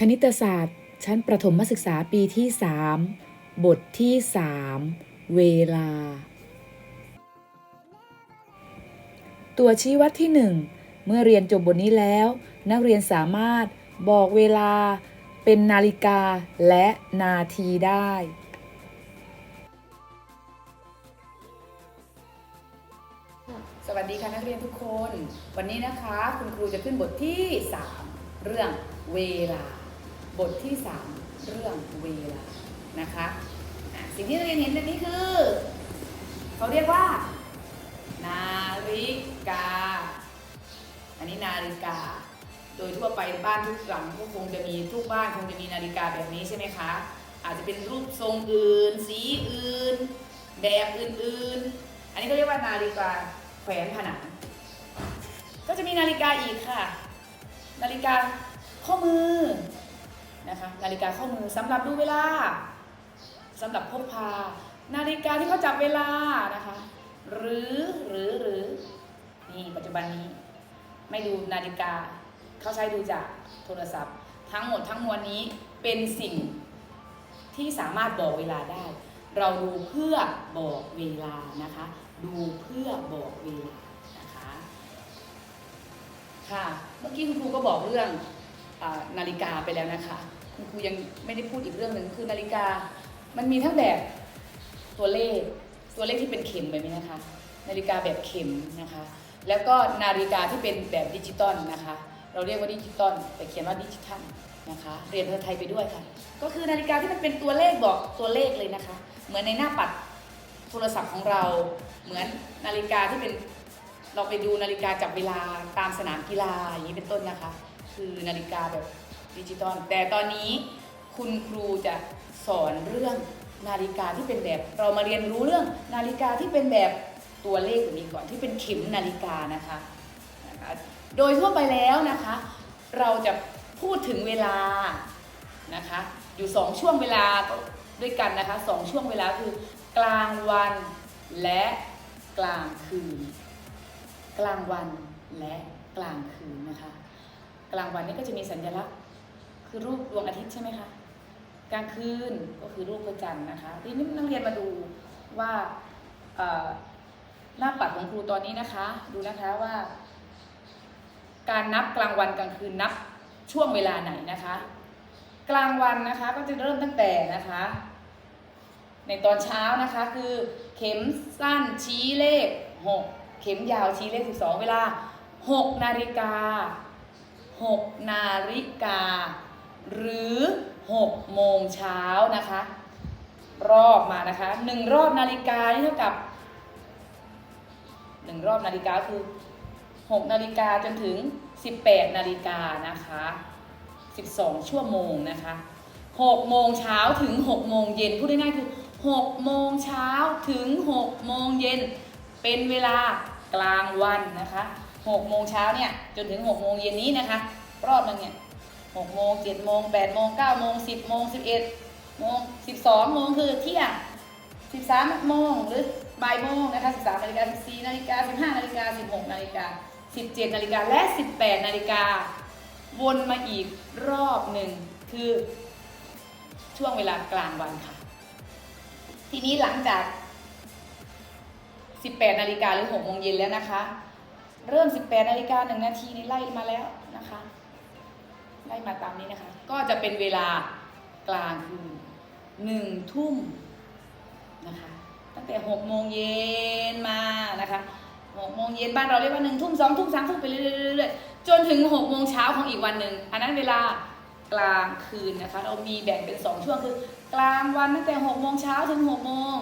คณิตศาสตร์ ชั้นประถมศึกษาปีที่ 3 บทที่ 3 เวลา ตัวชี้วัดที่ 1 เมื่อเรียนจบบทนี้แล้ว นักเรียนสามารถบอกเวลาเป็นนาฬิกาและนาทีได้ สวัสดีค่ะนักเรียนทุกคน วันนี้นะคะ คุณครูจะขึ้นบทที่ 3 เรื่องเวลา บทที่ 3 เรื่องเวลานะคะสิ่งที่นักเรียนเห็นในนี้คือ เขาเรียกว่า นาฬิกา อันนี้นาฬิกา โดยทั่วไปบ้านทุกหลังก็คงจะมีทุกบ้านคงจะมีนาฬิกาแบบนี้ใช่ไหมคะ อาจจะเป็นรูปทรงอื่น สีอื่น แบบอื่นๆ อันนี้ก็เรียกว่านาฬิกาแขวนผนัง ก็จะมีนาฬิกาอีกค่ะ นาฬิกาข้อมือ นะคะนาฬิกาข้อมือสำหรับดูเวลาสำหรับพกพา นาฬิกาที่เขาจับเวลานะคะ หรือหรือหรือนี่ปัจจุบันนี้ไม่ดูนาฬิกาเขาใช้ดูจากโทรศัพท์ ทั้งหมดทั้งมวลนี้เป็นสิ่งที่สามารถบอกเวลาได้ เราดูเพื่อบอกเวลานะคะ ดูเพื่อบอกเวลานะคะค่ะเมื่อกี้คุณครูก็บอกเรื่องอนาฬิกาไปแล้วนะคะ คุณครูยังไม่ได้พูดอีกเรื่องหนึ่งคือนาฬิกา มันมีทั้งแบบตัวเลข ตัวเลขที่เป็นเข็มแบบนี้นะคะ นาฬิกาแบบเข็มนะคะ แล้วก็นาฬิกาที่เป็นแบบดิจิตอลนะคะ เราเรียกว่าดิจิตอลแต่เขียนว่าดิจิทัลนะคะเรียนภาษาไทยไปด้วยค่ะ ก็คือนาฬิกาที่มันเป็นตัวเลขบอกตัวเลขเลยนะคะ เหมือนในหน้าปัดโทรศัพท์ของเรา เหมือนนาฬิกาที่เป็นเราไปดูนาฬิกาจับเวลาตามสนามกีฬาอย่างนี้เป็นต้นนะคะ คือนาฬิกาแบบ ดิจิตอลแต่ตอนนี้คุณครูจะสอนเรื่องนาฬิกาที่เป็นแบบ เรามาเรียนรู้เรื่องนาฬิกาที่เป็นแบบตัวเลขนี้ก่อนที่เป็นเข็มนาฬิกานะคะโดยทั่วไปแล้วนะคะ เราจะพูดถึงเวลานะคะ อยู่สองช่วงเวลาด้วยกันนะคะสองช่วงเวลาคือกลางวันและกลางคืน กลางวันและกลางคืนนะคะ กลางวันนี่ก็จะมีสัญลักษณ์ คือรูปดวงอาทิตย์ใช่ไหมคะกลางคืนก็คือรูปพระจันทร์นะคะทีนี้นักเรียนมาดูว่าหน้าปัดของครูตอนนี้นะคะ ดูนะคะว่า การนับกลางวันกลางคืนนับช่วงเวลาไหนนะคะ กลางวันนะคะก็จะเริ่มตั้งแต่นะคะ ในตอนเช้านะคะคือเข็มสั้นชี้เลข 6 เข็มยาวชี้เลข 12 เวลา 6 นาฬิกา 6 นาฬิกา หรือ6โมงเช้านะคะ รอบมานะคะ1รอบนาฬิกานี่เท่ากับ1รอบนาฬิกาคือ 6 นาฬิกาจนถึง 18 นาฬิกานะคะ 12 ชั่วโมงนะคะ6โมงเช้าถึง6โมงเย็นพูดง่ายๆคือ6โมงเช้าถึง6โมงเย็นเป็นเวลากลางวันนะคะ6โมงเช้าเนี่ยจนถึง6โมงเย็นนี้นะคะ รอบนึงเนี่ย 6โมง7โมง8โมง9โมง10โมง11โมง12โมงคือเที่ยง13โมงหรือบ่ายโมงนะคะ13นาฬิกา14นาฬิกา15นาฬิกา16นาฬิกา17นาฬิกาและ18นาฬิกาวนมาอีกรอบหนึ่งคือช่วงเวลากลางวันค่ะ ทีนี้หลังจาก 18 นาฬิกาหรือ6โมงเย็นแล้วนะคะ เริ่ม 18 นาฬิกา1นาทีนี่ไล่มาแล้วนะคะ ไล่มาตามนี้นะคะ ก็จะเป็นเวลากลางคืน1ทุ่มนะคะ ตั้งแต่6โมงเย็นมานะคะ6โมงเย็นบ้านเราเรียกว่า1ทุ่ม2ทุ่ม3ทุ่มไปเรื่อยๆจนถึง6โมงเช้าของอีกวันหนึ่งอันนั้นเวลากลางคืนนะคะ เรามีแบ่งเป็น2ช่วงคือ กลางวันตั้งแต่6โมงเช้าถึง6โมง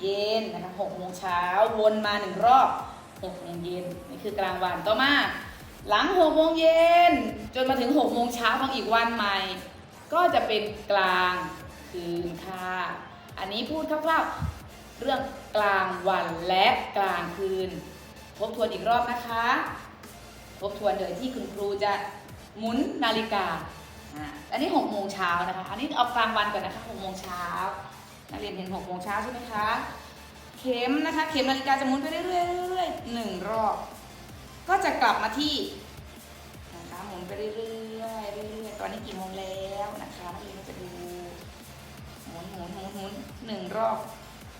เย็นนะคะ6โมงเช้าวนมาหนึ่งรอบ6โมงเย็นนี่คือกลางวันต่อมา หลัง6โมงเย็นจนมาถึง6โมงเช้าของอีกวันใหม่ ก็จะเป็นกลางคืนค่ะ อันนี้พูดคร่าวๆ เรื่องกลางวันและกลางคืน ทบทวนอีกรอบนะคะ ทบทวนโดยที่คุณครูจะหมุนนาฬิกา อันนี้6โมงเช้านะคะ อันนี้เอากลางวันก่อนนะคะ6โมงเช้านักเรียนเห็น6โมงเช้าใช่ไหมคะ เข็มนะคะ เข็มนาฬิกาจะหมุนไปเรื่อยๆหนึ่งรอบ ก็จะกลับมาที่นะคะหมุนไปเรื่อยๆเรื่อยๆตอนนี้กี่โมงแล้วนะคะนักเรียนจะดูหมุนหมุนหมุนหมุนหนึ่งรอบ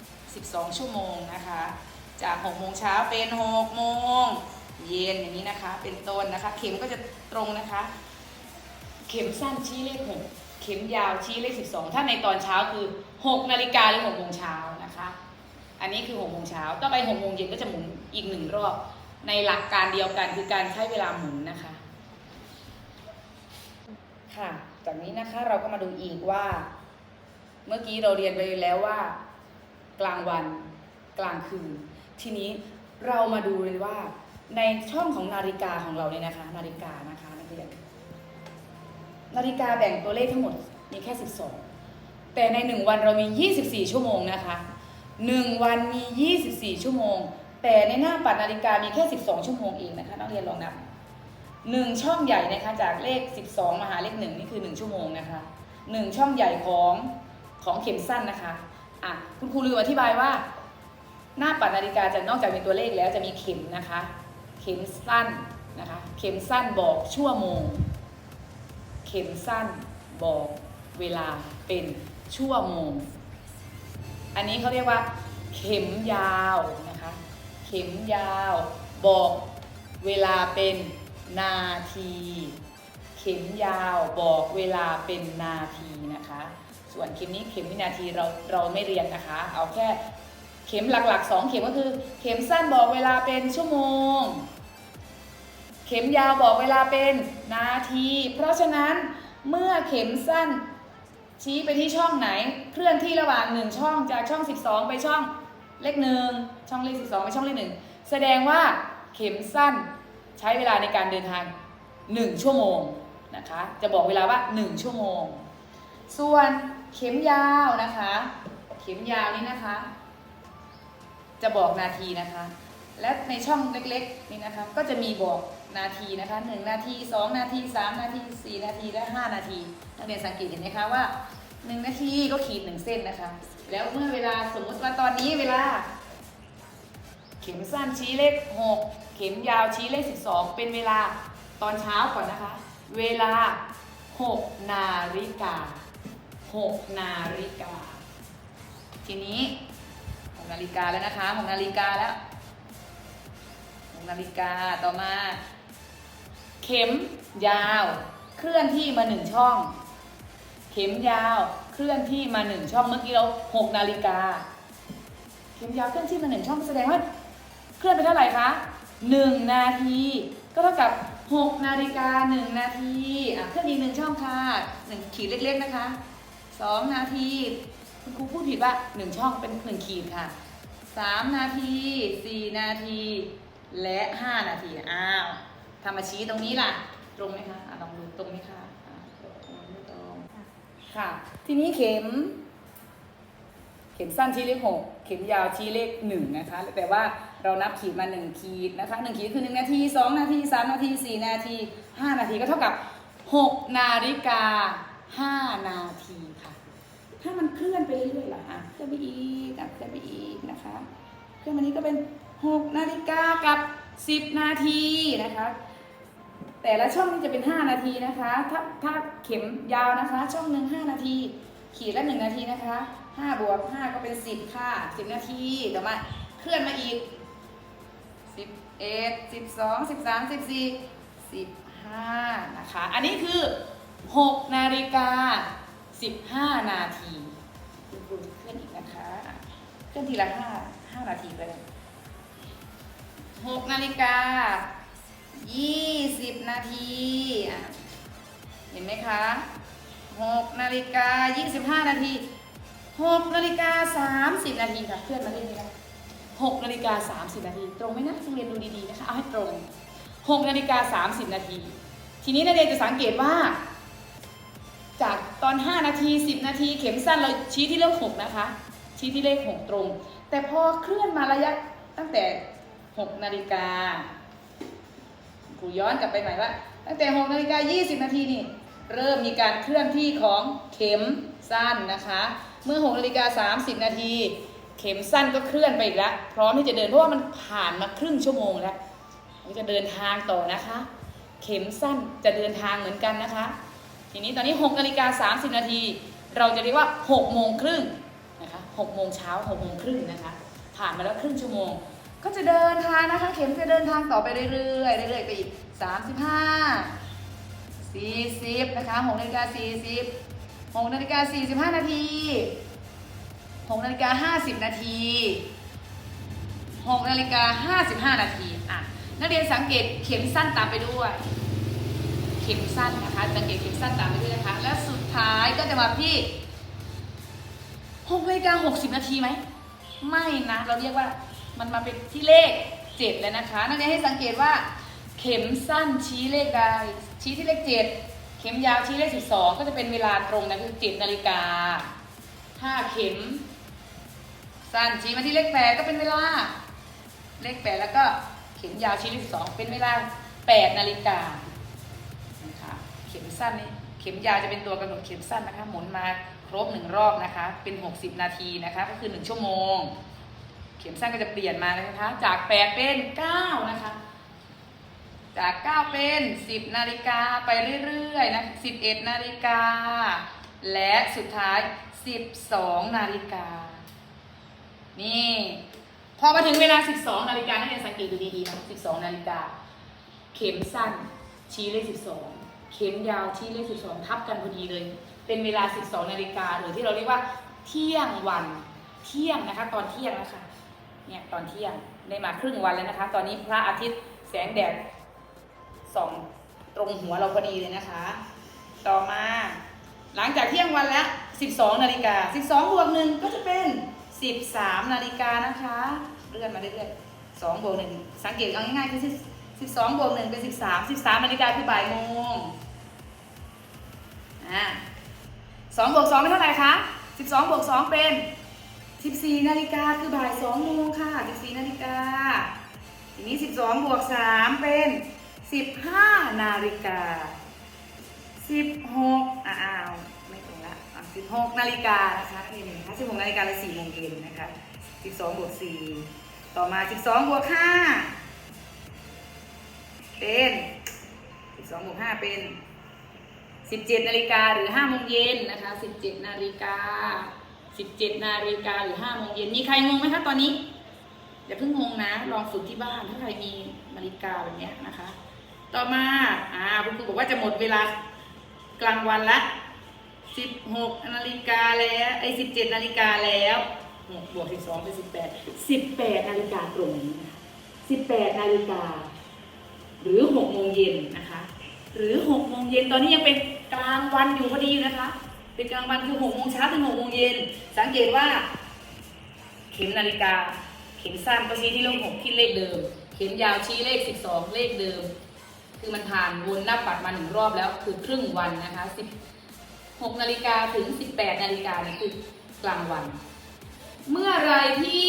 12 ชั่วโมงนะคะ จาก6โมงเช้าเป็น6โมงเย็นอย่างนี้นะคะ เป็นต้นนะคะ เข็มก็จะตรงนะคะ เข็มสั้นชี้เลขหกเข็มยาวชี้เลขสิบสองถ้าในตอนเช้าคือหกนาฬิกาหรือหกโมงเช้านะคะ อันนี้คือหกโมงเช้าต่อไปหกโมงเย็นก็จะหมุนอีกหนึ่งรอบ ในหลักการเดียวกันคือการใช้เวลาหมุนนะคะ ค่ะ จากนี้นะคะเราก็มาดูอีกว่า เมื่อกี้เราเรียนไปแล้วว่า กลางวันกลางคืน ทีนี้เรามาดูเลยว่า ในช่องของนาฬิกาของเราเนี่ยนะคะ นาฬิกานะคะนักเรียนนาฬิกาแบ่งตัวเลขทั้งหมดมีแค่ 12 แต่ใน 1 วันเรามี 24 ชั่วโมงนะคะ 1 วันมี 24 ชั่วโมง แต่ในหน้าปัดนาฬิกามีแค่ 12 ชั่วโมงเองนะคะนักเรียนลองนับ1ช่องใหญ่นะคะจากเลข 12 มาหาเลข1นี่คือ 1 ชั่วโมงนะคะ1ช่องใหญ่ของของเข็มสั้นนะคะอะคุณครูลืมอธิบายว่า หน้าปัดนาฬิกาจะนอกจากมีตัวเลขแล้วจะมีเข็มนะคะ เข็มสั้นนะคะเข็มสั้นบอกชั่วโมง เข็มสั้นบอกเวลาเป็นชั่วโมง อันนี้เขาเรียกว่า เข็มยาว เข็มยาว บอกเวลาเป็นนาที เข็มยาวบอกเวลาเป็นนาทีนะคะ ส่วนเข็มนี้เข็มวินาทีเราเราไม่เรียนนะคะ เอาแค่เข็มหลักๆ 2 เข็มก็คือ เข็มสั้นบอกเวลาเป็นชั่วโมง เข็มยาวบอกเวลาเป็นนาที เพราะฉะนั้นเมื่อเข็มสั้นชี้ไปที่ช่องไหน เคลื่อนที่ระหว่างหนึ่งช่องจากช่อง 12 ไปช่อง เลขหนึ่งช่องเลข12ไปช่องเลขหนึ่งแสดงว่าเข็มสั้นใช้เวลาในการเดินทาง 1 ชั่วโมงนะคะ จะบอกเวลาว่า 1 ชั่วโมง ส่วนเข็มยาวนะคะ เข็มยาวนี้นะคะ จะบอกนาทีนะคะ และในช่องเล็กๆนี่นะคะก็จะมีบอกนาทีนะคะ1นาที 2 นาที 3 นาที 4 นาทีและ 5 นาทีนักเรียนสังเกตเห็นไหมคะว่า 1 นาทีก็ขีด 1 เส้นนะคะ แล้วเมื่อเวลาสมมติว่าตอนนี้เวลา เข็มสั้นชี้เลข 6 เข็มยาวชี้เลข 12 เป็นเวลาตอนเช้าก่อนนะคะ เวลา 6 นาฬิกา 6 นาฬิกา ทีนี้ 6 นาฬิกาแล้วนะคะ 6 นาฬิกาแล้ว 6 นาฬิกาต่อมา เข็มยาวเคลื่อนที่มาหนึ่งช่อง เข็มยาว เคลื่อนที่มาหนึ่งช่องเมื่อกี้เรา6นาฬิกาเข็มยาวเคลื่อนที่มาหนึ่งช่องแสดงว่าเคลื่อนไปเท่าไหร่คะ1นาทีก็เท่ากับ6นาฬิกา1นาทีอะเคลื่อนอีกหนึ่งช่องค่ะหนึ่งขีดเล็กๆนะคะ2นาทีคุณครูพูดผิดว่า1ช่องเป็น1ขีดค่ะ3นาที4นาทีและ5นาทีอ้าวทำมาชี้ตรงนี้ล่ะ ตรงไหมคะอะลองดูตรงไหมคะ ค่ะ ทีนี้เข็ม เข็มสั้นชี้เลขหกเข็มยาวชี้เลขหนึ่งนะคะ แต่ว่าเรานับขีดมาหนึ่งขีดนะคะหนึ่งขีดคือหนึ่งนาทีสองนาทีสามนาทีสี่นาทีห้านาทีก็เท่ากับหกนาฬิกาห้านาทีค่ะ ถ้ามันเคลื่อนไปเรื่อยๆล่ะอะเคลื่อนไปอีกอะเคลื่อนไปอีกนะคะเคลื่อนมานี้ก็เป็นหกนาฬิกากับสิบนาทีนะคะ แต่ละช่องนี่จะเป็น 5 นาทีนะคะ ถ้าถ้าเข็มยาวนะคะ ช่องหนึ่ง5นาที ขีดละ 1 นาทีนะคะ 5 บวก 5 ก็เป็น 10 ค่ะ 10 นาทีต่อมาเคลื่อนมาอีก 11 12 13 14 15นะคะ อันนี้คือ 6 นาฬิกา 15 นาทีคุณครูจะเคลื่อนอีกนะคะ เคลื่อนทีละ 5 5 นาทีไปเลย6นาฬิกา 20 นาทีเห็นไหมคะ6นาฬิกา25 นาที6นาฬิกา30 นาทีค่ะเคลื่อนมาเรื่อยๆนะ6นาฬิกา30 นาที ตรงไหมนะต้องเรียนดูดีๆนะคะเอาให้ตรง6นาฬิกา30 นาที ทีนี้นักเรียนจะสังเกตว่า จากตอน 5 นาที 10 นาที เข็มสั้นเราชี้ที่เลข6นะคะ ชี้ที่เลข 6 ตรง แต่พอเคลื่อนมาระยะตั้งแต่ 6 นาฬิกา ครูย้อนกลับไปใหม่ว่า ตั้งแต่6นาฬิกา20 นาทีนี่เริ่มมีการเคลื่อนที่ของเข็มสั้นนะคะ เมื่อ6นาฬิกา30 นาทีเข็มสั้นก็เคลื่อนไปอีกแล้วพร้อมที่จะเดินเพราะว่ามันผ่านมาครึ่งชั่วโมงแล้วมันจะเดินทางต่อนะคะ เข็มสั้นจะเดินทางเหมือนกันนะคะ ทีนี้ตอนนี้6นาฬิกา30 นาทีเราจะเรียกว่า6โมงครึ่งนะคะ6โมงเช้า6โมงครึ่งนะคะ ผ่านมาแล้วครึ่งชั่วโมง ก็จะเดินทางนะคะ เข็มจะเดินทางต่อไปเรื่อยๆเรื่อยๆไปอีก 35 40 นะคะ6นาฬิกา40 6นาฬิกา45 นาที6นาฬิกา50 นาที6นาฬิกา55 นาทีอะนักเรียนสังเกตเข็มสั้นตามไปด้วย เข็มสั้นนะคะ สังเกตเข็มสั้นตามไปด้วยนะคะ และสุดท้ายก็จะมาที่6นาฬิกา60 นาทีไหม ไม่นะ เราเรียกว่า มันมาเป็นที่เลข7แล้วนะคะ นักเรียนให้สังเกตว่า เข็มสั้นชี้เลขใดชี้ที่เลข7เข็มยาวชี้เลข12ก็จะเป็นเวลาตรงนะคือ7นาฬิกาถ้าเข็ม สั้นชี้มาที่เลข8ก็เป็นเวลา เลข8แล้วก็เข็มยาวชี้เลข12เป็นเวลา8นาฬิกานะคะเข็มสั้นนี่เข็มยาวจะเป็นตัวกำหนดเข็มสั้นนะคะหมุนมาครบหนึ่งรอบนะคะ เป็น60นาทีนะคะ ก็คือ1ชั่วโมง ข็มสั้นก็จะเปลี่ยนมานะคะ จาก8เป็น9นะคะ จาก9เป็น10นาฬิกาไปเรื่อยๆนะ11นาฬิกา และสุดท้าย12นาฬิกา นี่ พอมาถึงเวลา12นาฬิกานักเรียนสังเกตดูดีๆนะ12นาฬิกา เข็มสั้นชี้เลข12เข็มยาวชี้เลข12ทับกันพอดีเลย เป็นเวลา12นาฬิกาหรือที่เราเรียกว่าเที่ยงวันเที่ยงนะคะ ตอนเที่ยงนะคะ เนี่ยตอนเที่ยงได้มาครึ่งวันแล้วนะคะ ตอนนี้พระอาทิตย์แสงแดดส่องตรงหัวเราพอดีเลยนะคะ ต่อมาหลังจากเที่ยงวันแล้ว 12 นาฬิกา 12 บวกหนึ่งก็จะเป็น 13 นาฬิกานะคะ เลื่อนมาเรื่อยๆ2บวกหนึ่งสังเกตเอาง่ายๆคือ12 บวกหนึ่งเป็น 13 13 นาฬิกาคือบ่ายโมงอ่า2บวก2เป็นเท่าไหร่คะ 12 บวก 2 เป็น 14 นาฬิกาคือบ่าย2โมงค่ะ 14 นาฬิกา ทีนี้ 12 บวก 3 เป็น 15 นาฬิกา 16 อ้าว ไม่ตรงละ16 นาฬิกานะคะนี่นะคะ16 นาฬิกาเลย4โมงเย็นนะคะ 12 บวก 4 ต่อมา 12 บวก 5 เป็น 12 บวก 5 เป็น 17 นาฬิกาหรือ5โมงเย็นนะคะ 17 นาฬิกา 17นาฬิกาหรือ5โมงเย็นมีใครงงไหมคะตอนนี้อย่าเพิ่งงงนะ ลองฝึกที่บ้านถ้าใครมีนาฬิกาแบบนี้นะคะ ต่อมาอ่าคุณครูบอกว่าจะหมดเวลากลางวันละ 16นาฬิกาแล้วไอ้17นาฬิกาแล้วบวก12เป็น18 18นาฬิกาตรงนี้นะคะ18นาฬิกาหรือ6โมงเย็นนะคะ หรือ6โมงเย็นตอนนี้ยังเป็นกลางวันอยู่พอดีนะคะ เป็นกลางวันคือ6โมงเช้าถึง6โมงเย็น สังเกตว่า เข็มนาฬิกา เข็มสั้นก็ชี้ที่เลข6ที่เลขเดิม เข็มยาวชี้เลข12เลขเดิม คือมันผ่านวนหน้าปัดมาหนึ่งรอบแล้วคือครึ่งวันนะคะ16นาฬิกาถึง18นาฬิกานี่คือกลางวัน เมื่อไรที่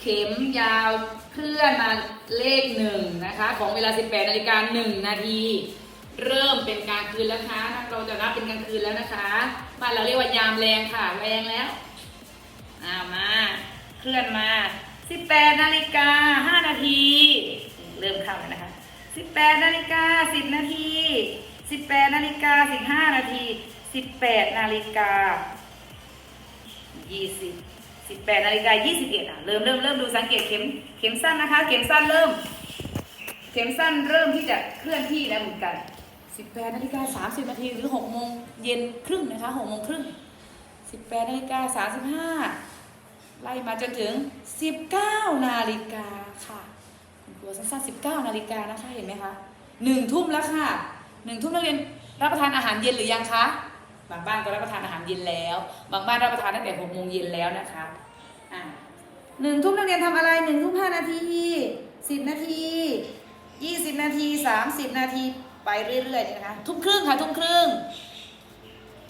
เข็มยาวเคลื่อนมาเลขหนึ่งนะคะ ของเวลา 18นาฬิกา1นาที เริ่มเป็นกลางคืนแล้วนะคะเราจะนับเป็นกลางคืนแล้วนะคะบ้านเราเรียกว่ายามแรงค่ะแรงแล้วอามาเคลื่อนมา 18นาฬิกา5นาที เริ่มเข้าแล้วนะคะ 18นาฬิกา10นาที 18นาฬิกา15นาที 18นาฬิกา20 18นาฬิกา21อะเริ่มเริ่มเริ่มดูสังเกตเข็มเข็มสั้นนะคะ เข็มสั้นเริ่ม เข็มสั้นเริ่มที่จะเคลื่อนที่แล้วเหมือนกัน 18นาฬิกา30นาทีหรือ6โมงเย็นครึ่งนะคะ6โมงครึ่ง18นาฬิกา35 ไล่มาจนถึง 19นาฬิกาค่ะคุณครูสั้นๆ19นาฬิกานะคะเห็นไหมคะหนึ่งทุ่มแล้วค่ะหนึ่งทุ่มนักเรียนรับประทานอาหารเย็นหรือยังคะบางบ้านก็รับประทานอาหารเย็นแล้ว บางบ้านรับประทานตั้งแต่6โมงเย็นแล้วนะคะอ่าหนึ่งทุ่มนักเรียนทำอะไรหนึ่งทุ่มห้านาทีสิบนาทียี่สิบนาทีสามสิบนาที ไปเรื่อยๆนะคะ ทุ่มครึ่งค่ะ ทุ่มครึ่ง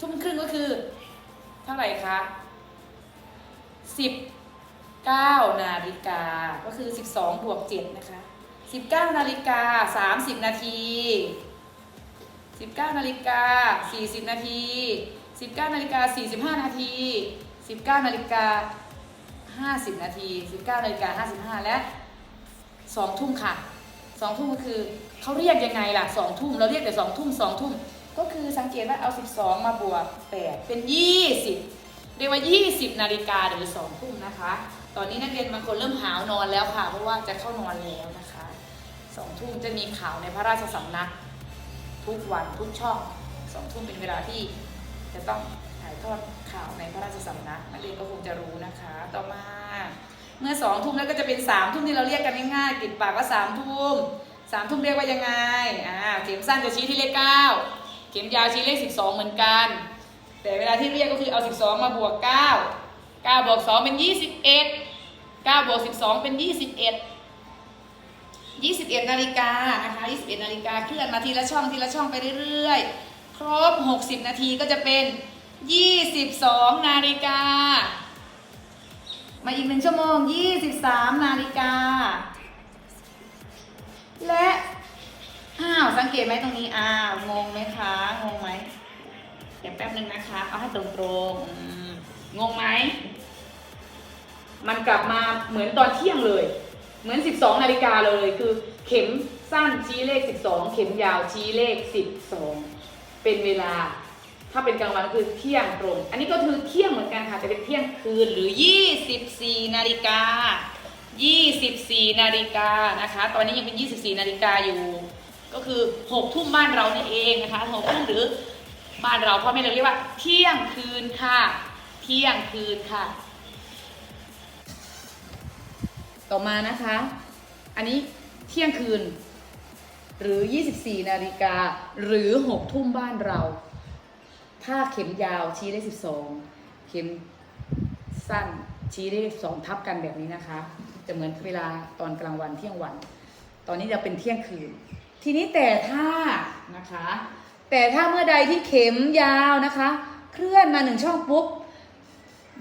ทุ่มครึ่งก็คือ เท่าไหร่คะสิบเก้านาฬิกา ก็คือสิบสองบวกเจ็ดนะคะสิบเก้านาฬิกาสามสิบนาทีสิบเก้านาฬิกาสี่สิบนาทีสิบเก้านาฬิกาสี่สิบห้านาทีสิบเก้านาฬิกาห้าสิบนาทีสิบเก้านาฬิกาห้าสิบห้าและสองทุ่มค่ะสองทุ่มก็คือ เขาเรียกยังไงล่ะสองทุ่มเราเรียกแต่สองทุ่มสองทุ่มก็คือสังเกตว่าเอา 12 มาบวก 8 เป็น 20 เรียกว่า 20 นาฬิกาหรือ2ทุ่มนะคะ ตอนนี้นักเรียนบางคนเริ่มหาวนอนแล้วค่ะ เพราะว่าจะเข้านอนแล้วนะคะ2ทุ่มจะมีข่าวในพระราชสำนัก ทุกวันทุกช่อง2ทุ่มเป็นเวลาที่จะต้องถ่ายทอดข่าวในพระราชสำนักนักเรียนก็คงจะรู้นะคะ ต่อมา เมื่อ2ทุ่มแล้วก็จะเป็น3ทุ่มที่เราเรียกกันง่ายๆติดปากว่า3ทุ่ม 3ทุ่มเรียกว่ายังไงอ่าเข็มสั้นจะชี้ที่เลข9เข็มยาวชี้เลข12เหมือนกัน แต่เวลาที่เรียกก็คือเอา12มาบวก9 9บวก2เป็น21 9บเอ็ดเก้าบวก12เป็น21 21นาฬิกานะคะ21นาฬิกาเคลื่อนมาทีละช่องทีละช่องไปเรื่อยๆ ครบ60นาทีก็จะเป็น22นาฬิกามาอีกหนึ่งชั่วโมง23นาฬิกา และอ้าวสังเกตไหมตรงนี้อ้าวงงไหมคะงงไหมเดี๋ยวแป๊บนึงนะคะ เอาให้ตรงๆอืมงงไหมมันกลับมาเหมือนตอนเที่ยงเลย เหมือน 12 นาฬิกาเลยคือเข็มสั้นชี้เลข 12 เข็มยาวชี้เลข 12 เป็นเวลา ถ้าเป็นกลางวันคือเที่ยงตรง อันนี้ก็คือเที่ยงเหมือนกันค่ะแต่เป็นเที่ยงคืนหรือ 24 นาฬิกา 24 นาฬิกานะคะ ตอนนี้ยังเป็น 24 นาฬิกาอยู่ ก็คือ 6 ทุ่มบ้านเรานี่เองนะคะ 6 ทุ่มหรือบ้านเราพ่อแม่เราเรียกว่า เที่ยงคืนค่ะ เที่ยงคืนค่ะ ต่อมานะคะ อันนี้เที่ยงคืน หรือ 24 นาฬิกา หรือ 6 ทุ่มบ้านเรา ถ้าเข็มยาวชี้ได้ 12 เข็มสั้นชี้ได้ 2 ทับกันแบบนี้นะคะ จะเหมือนเวลาตอนกลางวันเที่ยงวัน ตอนนี้จะเป็นเที่ยงคืน ทีนี้แต่ถ้านะคะ แต่ถ้าเมื่อใดที่เข็มยาวนะคะ เคลื่อนมาหนึ่งช่องปุ๊บ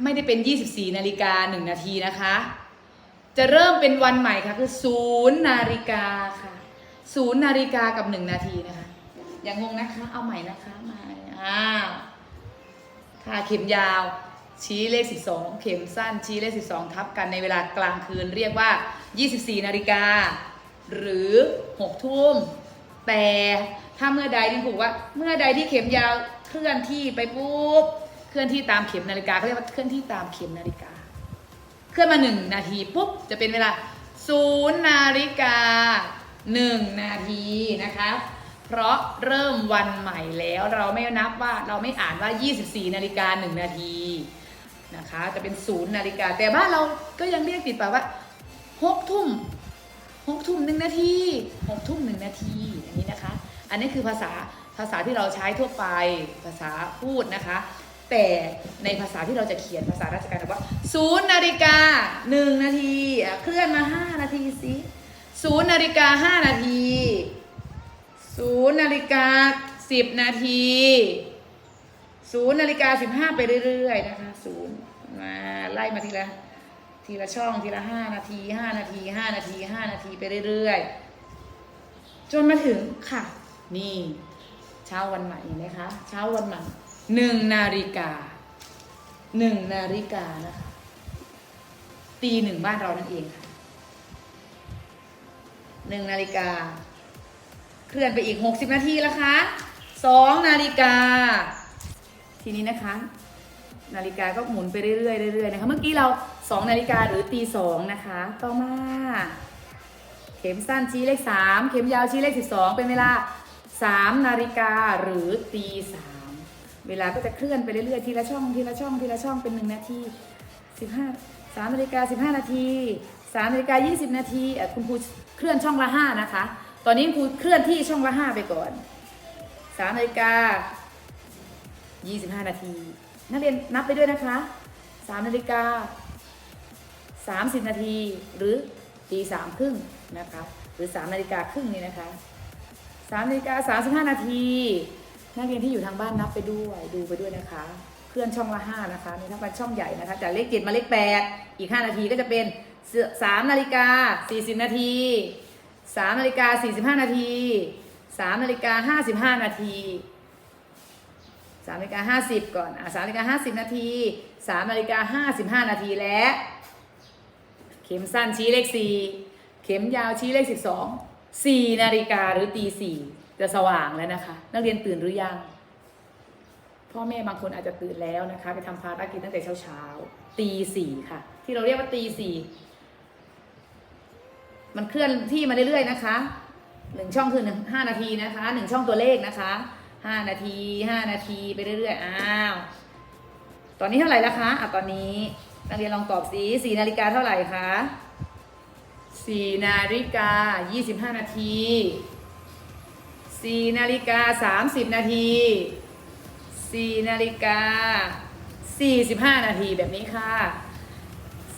ไม่ได้เป็น 24 นาฬิกา 1 นาทีนะคะ จะเริ่มเป็นวันใหม่ค่ะคือศูนย์นาฬิกาค่ะศูนย์นาฬิกากับหนึ่งนาทีนะคะ อย่างงงนะคะ เอาใหม่นะคะมาอ้าค่ะเข็มยาว ชี้เลข 12 เข็มสั้นชี้เลข 12 ทับกันในเวลากลางคืนเรียกว่า 24 นาฬิกา หรือ 6 ทุ่ม แต่ถ้าเมื่อใดที่ผูกว่า เมื่อใดที่เข็มยาวเคลื่อนที่ไปปุ๊บเคลื่อนที่ตามเข็มนาฬิกาเขาเรียกว่าเคลื่อนที่ตามเข็มนาฬิกา เคลื่อนมาหนึ่งนาทีปุ๊บจะเป็นเวลาศูนย์นาฬิกาหนึ่งนาทีนะคะเพราะเริ่มวันใหม่แล้วเราไม่นับว่าเราไม่อ่านว่า 24 นาฬิกา 1 นาที นะคะ จะเป็นศูนย์นาฬิกา แต่บ้านเราก็ยังเรียกติดปากว่า6ทุ่ม6ทุ่มหนึ่งนาที6ทุ่มหนึ่งนาทีอันนี้นะคะ อันนี้คือภาษาภาษาที่เราใช้ทั่วไปภาษาพูดนะคะ แต่ในภาษาที่เราจะเขียนภาษาราชการบอกว่าศูนย์นาฬิกาหนึ่งนาทีเคลื่อนมาห้านาทีสิศูนย์นาฬิกาห้านาทีศูนย์นาฬิกาสิบนาทีศูนย์นาฬิกาสิบห้าไปเรื่อยๆนะคะศูนย์ มาไล่มาทีละทีละช่องทีละห้านาทีห้านาทีห้านาทีห้านาทีไปเรื่อยๆ จนมาถึงค่ะ นี่เช้าวันใหม่เห็นไหมคะเช้าวันใหม่หนึ่งนาฬิกาหนึ่งนาฬิกานะคะตีหนึ่งบ้านเรานั่นเองค่ะหนึ่งนาฬิกา เคลื่อนไปอีกหกสิบนาทีแล้วคะสองนาฬิกา ทีนี้นะคะ นาฬิกาก็หมุนไปเรื่อยๆเรื่อยๆนะคะ เมื่อกี้เราสองนาฬิกาหรือตีสองนะคะ ต่อมา เข็มสั้นชี้เลขสามเข็มยาวชี้เลขสิบสองเป็นเวลาสามนาฬิกาหรือตีสามเวลาก็จะเคลื่อนไปเรื่อยๆ ทีละช่องทีละช่องทีละช่องเป็นหนึ่งนาทีสิบห้าสามนาฬิกาสิบห้านาทีสามนาฬิกายี่สิบนาทีคุณครูเคลื่อนช่องละห้านะคะ ตอนนี้ครูเคลื่อนที่ช่องละห้าไปก่อนสามนาฬิกายี่สิบห้านาที นักเรียนนับไปด้วยนะคะสามนาฬิกา30 นาทีหรือตีสามครึ่งนะคะหรือ3นาฬิกาครึ่งนี่นะคะ3นาฬิกา35 นาทีนักเรียนที่อยู่ทางบ้านนับไปด้วยดูไปด้วยนะคะเคลื่อนช่องละ5นะคะมีทั้งเป็นช่องใหญ่นะคะจากเลขเจ็ดมาเลข 8 อีก 5 นาทีก็จะเป็น3นาฬิกา40 นาที3นาฬิกา45 นาที3นาฬิกา55 นาที 3นาฬิกา50ก่อน อะ3นาฬิกา50นาที3นาฬิกา55นาทีและเข็มสั้นชี้เลข4เข็มยาวชี้เลข12 4นาฬิกาหรือตี4จะสว่างแล้วนะคะ นักเรียนตื่นหรือยัง พ่อแม่บางคนอาจจะตื่นแล้วนะคะ ไปทำภารกิจตั้งแต่เช้าๆตีสี่ค่ะ ที่เราเรียกว่าตีสี่มันเคลื่อนที่มาเรื่อยๆนะคะหนึ่งช่องคือหนึ่งห้านาทีนะคะหนึ่งช่องตัวเลขนะคะ ห้านาทีห้านาทีไปเรื่อยๆ อ้าว ตอนนี้เท่าไหร่แล้วคะอะตอนนี้นักเรียนลองตอบสิสี่นาฬิกาเท่าไหร่คะสี่นาฬิกายี่สิบห้านาทีสี่นาฬิกาสามสิบนาทีสี่นาฬิกาสี่สิบห้านาทีแบบนี้ค่ะ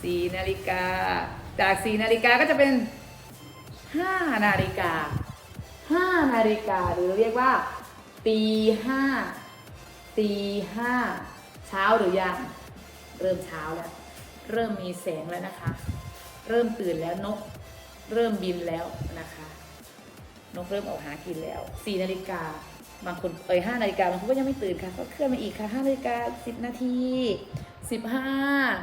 สี่นาฬิกา จากสี่นาฬิกาก็จะเป็นห้านาฬิกาห้านาฬิกาหรือเรียกว่า ตีห้าตีห้าเช้าหรือยังเริ่มเช้าแล้ว เริ่มมีแสงแล้วนะคะ เริ่มตื่นแล้วนก เริ่มบินแล้วนะคะ นกเริ่มออกหากินแล้ว4นาฬิกาบางคนเอ้ย5นาฬิกาบางคนก็ยังไม่ตื่นค่ะ ก็เคลื่อนมาอีกค่ะ5นาฬิกา10นาที15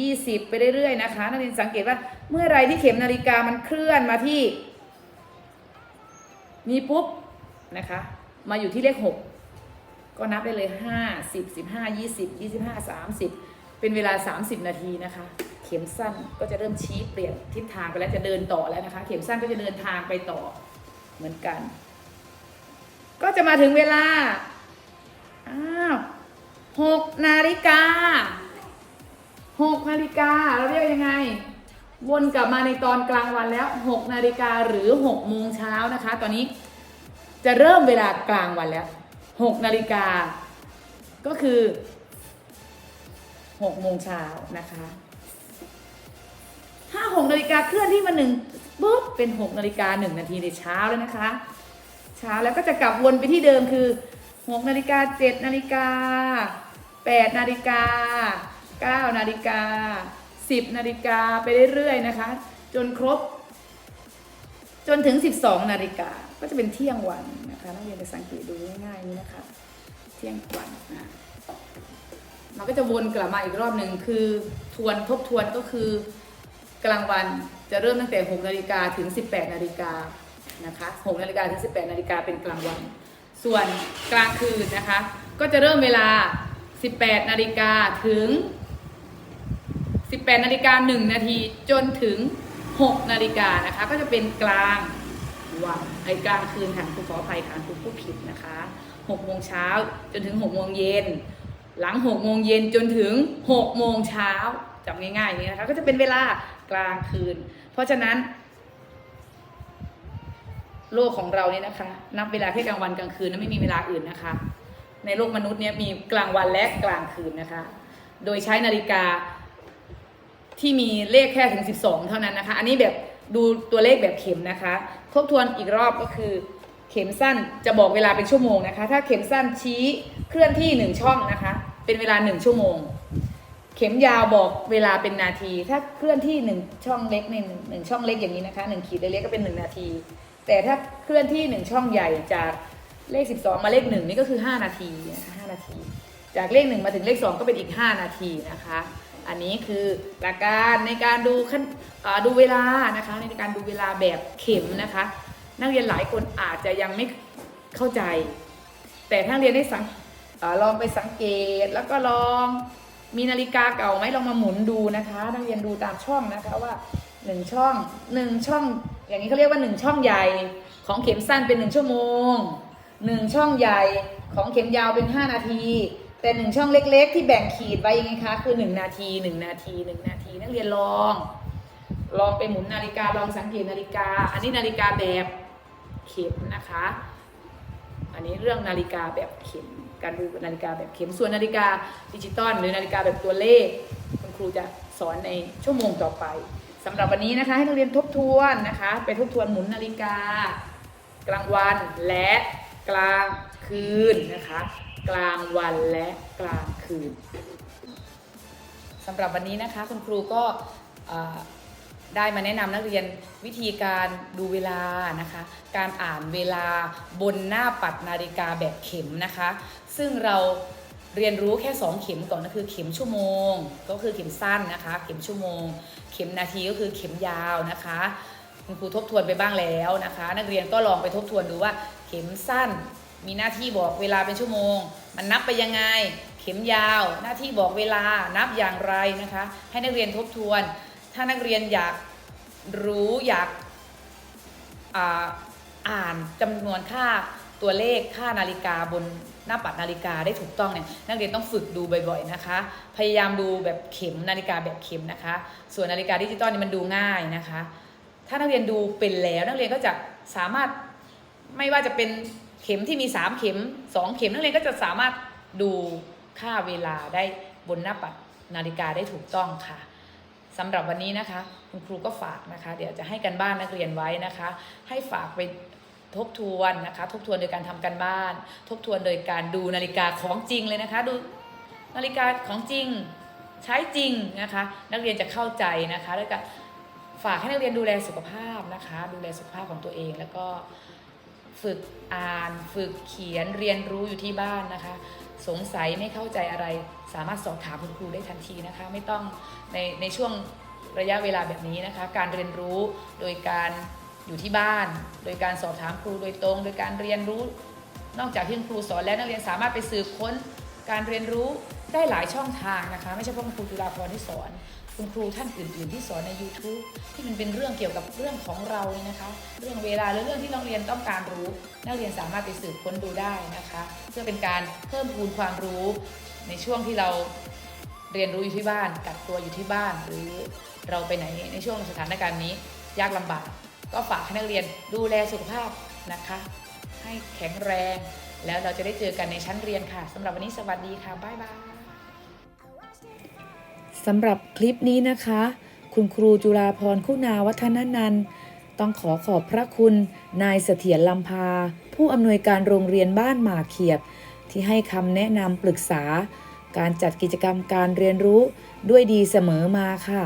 20ไปเรื่อยๆนะคะนักเรียนสังเกตว่าเมื่อไรที่เข็มนาฬิกามันเคลื่อนมาที่ นี้ปุ๊บนะคะ มาอยู่ที่เลข 6 ก็นับได้เลย 5 10 15 20 25 30 เป็นเวลา 30 นาทีนะคะ เข็มสั้นก็จะเริ่มชี้เปลี่ยนทิศทางไปแล้วจะเดินต่อแล้วนะคะ เข็มสั้นก็จะเดินทางไปต่อเหมือนกัน ก็จะมาถึงเวลาอ้าวหกนาฬิกาหกนาฬิกาเราเรียกยังไง วนกลับมาในตอนกลางวันแล้วหกนาฬิกาหรือหกโมงเช้านะคะ ตอนนี้ จะเริ่มเวลากลางวันแล้วหกนาฬิกาก็คือหกโมงเช้านะคะถ้าหกนาฬิกาเคลื่อนที่มาหนึ่งปุ๊บเป็นหกนาฬิกาหนึ่งนาทีในเช้าแล้วนะคะ เช้าแล้วก็จะกลับวนไปที่เดิมคือ6นาฬิกา7นาฬิกา8นาฬิกา9นาฬิกา10นาฬิกาไปเรื่อยๆนะคะ จนครบ จนถึง12นาฬิกา ก็จะเป็นเที่ยงวันนะคะนักเรียนจะสังเกตดูง่ายๆนี้นะคะ เที่ยงวันนะมันก็จะวนกลับมาอีกรอบหนึ่งคือทวนทบทวนก็คือกลางวันจะเริ่มตั้งแต่ 6 นาฬิกาถึง 18 นาฬิกานะคะ6นาฬิกาถึง 18 นาฬิกาเป็นกลางวัน ส่วนกลางคืนนะคะ ก็จะเริ่มเวลา 18 นาฬิกาถึง 18 นาฬิกา 1 นาทีจนถึง 6 นาฬิกานะคะ ก็จะเป็นกลาง วันไอ้กลางคืนค่ะคุณขออภัยค่ะคุณผู้ผิดนะคะ6โมงเช้าจนถึง6โมงเย็นหลัง6โมงเย็นจนถึง6โมงเช้าจำง่ายๆอย่างนี้นะคะก็จะเป็นเวลากลางคืน เพราะฉะนั้น โลกของเราเนี่ยนะคะ นับเวลาแค่กลางวันกลางคืนนะไม่มีเวลาอื่นนะคะ ในโลกมนุษย์เนี่ยมีกลางวันและกลางคืนนะคะ โดยใช้นาฬิกาที่มีเลขแค่ถึง 12 เท่านั้นนะคะ อันนี้แบบ ดูตัวเลขแบบเข็มนะคะ ทบทวนอีกรอบก็คือ เข็มสั้นจะบอกเวลาเป็นชั่วโมงนะคะ ถ้าเข็มสั้นชี้เคลื่อนที่หนึ่งช่องนะคะ เป็นเวลาหนึ่งชั่วโมง เข็มยาวบอกเวลาเป็นนาที ถ้าเคลื่อนที่หนึ่งช่องเล็กในหนึ่งช่องเล็กอย่างนี้นะคะหนึ่งขีดเล็กๆก็เป็นหนึ่งนาที แต่ถ้าเคลื่อนที่หนึ่งช่องใหญ่จากเลข 12 มาเลขหนึ่งนี่ก็คือ 5 นาทีนะคะ5นาที จากเลขหนึ่งมาถึงเลข 2 ก็เป็นอีก 5 นาทีนะคะ อันนี้คือหลักการในการดูขั้นดูเวลานะคะในการดูเวลาแบบเข็มนะคะ นักเรียนหลายคนอาจจะยังไม่เข้าใจ แต่ถ้าเรียนได้สังอลองไปสังเกตแล้วก็ลองมีนาฬิกาเก่าไหมลองมาหมุนดูนะคะ นักเรียนดูตามช่องนะคะว่าหนึ่งช่องหนึ่งช่อง อย่างนี้เขาเรียกว่าหนึ่งช่องใหญ่ของเข็มสั้นเป็นหนึ่งชั่วโมงหนึ่งช่องใหญ่ของเข็มยาวเป็นห้านาที แต่หนึ่งช่องเล็ก ๆ ที่แบ่งขีดไว้ยังไงคะ คือหนึ่งนาทีหนึ่งนาทีหนึ่งนาที นักเรียนลอง ลองไปหมุนนาฬิกาลองสังเกตนาฬิกา อันนี้นาฬิกาแบบเข็มนะคะ อันนี้เรื่องนาฬิกาแบบเข็มการดูนาฬิกาแบบเข็มส่วนนาฬิกาดิจิตอลหรือนาฬิกาแบบตัวเลข คุณครูจะสอนในชั่วโมงต่อไปสำหรับวันนี้นะคะให้นักเรียนทบทวนนะคะ ไปทบทวนหมุนนาฬิกา กลางวันและกลางคืนนะคะ กลางวันและกลางคืนสำหรับวันนี้นะคะคุณครูก็ได้มาแนะนำนักเรียนวิธีการดูเวลานะคะ การอ่านเวลาบนหน้าปัดนาฬิกาแบบเข็มนะคะ ซึ่งเราเรียนรู้แค่ 2 เข็มก่อนก็คือเข็มชั่วโมง ก็คือเข็มสั้นนะคะ เข็มชั่วโมง เข็มนาทีก็คือเข็มยาวนะคะคุณครูทบทวนไปบ้างแล้วนะคะ นักเรียนก็ลองไปทบทวนดูว่าเข็มสั้น มีหน้าที่บอกเวลาเป็นชั่วโมง มันนับไปยังไง เข็มยาว หน้าที่บอกเวลานับอย่างไรนะคะ ให้นักเรียนทบทวน ถ้านักเรียนอยากรู้อยากอ่านจำนวนค่าตัวเลขค่านาฬิกาบนหน้าปัดนาฬิกาได้ถูกต้องเนี่ยนักเรียนต้องฝึกดูบ่อยๆนะคะ พยายามดูแบบเข็มนาฬิกาแบบเข็มนะคะ ส่วนนาฬิกาดิจิตอลนี่มันดูง่ายนะคะ ถ้านักเรียนดูเป็นแล้วนักเรียนก็จะสามารถไม่ว่าจะเป็น เข็มที่มี 3 เข็ม 2 เข็มนักเรียนก็จะสามารถดูค่าเวลาได้บนหน้าปัดนาฬิกาได้ถูกต้องค่ะสำหรับวันนี้นะคะ คุณครูก็ฝากนะคะ เดี๋ยวจะให้กันบ้านนักเรียนไว้นะคะ ให้ฝากไปทบทวนนะคะ ทบทวนโดยการทำกันบ้าน ทบทวนโดยการดูนาฬิกาของจริงเลยนะคะ ดูนาฬิกาของจริงใช้จริงนะคะ นักเรียนจะเข้าใจนะคะ แล้วก็ฝากให้นักเรียนดูแลสุขภาพนะคะ ดูแลสุขภาพของตัวเองแล้วก็ ฝึกอ่าน ฝึกเขียนเรียนรู้อยู่ที่บ้านนะคะ สงสัยไม่เข้าใจอะไร สามารถสอบถามคุณครูได้ทันทีนะคะ ไม่ต้องในในช่วงระยะเวลาแบบนี้นะคะ การเรียนรู้โดยการอยู่ที่บ้าน โดยการสอบถามครูโดยตรง โดยการเรียนรู้ นอกจากที่ครูสอนแล้วนักเรียนสามารถไปสืบค้น การเรียนรู้ได้หลายช่องทางนะคะ ไม่ใช่เฉพาะคุณครูจุฬาภรณ์ที่สอน คุณครูท่านอื่น ๆ ที่สอนใน YouTube ที่มันเป็นเรื่องเกี่ยวกับเรื่องของเราเนี่ยนะคะ เรื่องเวลาหรือเรื่องที่โรงเรียนต้องการรู้ นักเรียนสามารถไปสืบค้นดูได้นะคะ เพื่อเป็นการเพิ่มพูนความรู้ในช่วงที่เราเรียนรู้อยู่ที่บ้านกักตัวอยู่ที่บ้าน หรือเราไปไหนในช่วงสถานการณ์นี้ ยากลำบาก ก็ฝากให้นักเรียนดูแลสุขภาพนะคะ ให้แข็งแรง แล้วเราจะได้เจอกันในชั้นเรียนค่ะสำหรับวันนี้สวัสดีค่ะบ๊ายบาย สำหรับคลิปนี้นะคะ คุณครูจุฬาพรคุณาวัฒนนันต้องขอขอบพระคุณนายเสถียรลำพา ผู้อำนวยการโรงเรียนบ้านหมาเขียบ ที่ให้คำแนะนำปรึกษา การจัดกิจกรรมการเรียนรู้ด้วยดีเสมอมาค่ะ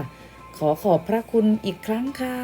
ขอขอบพระคุณอีกครั้งค่ะ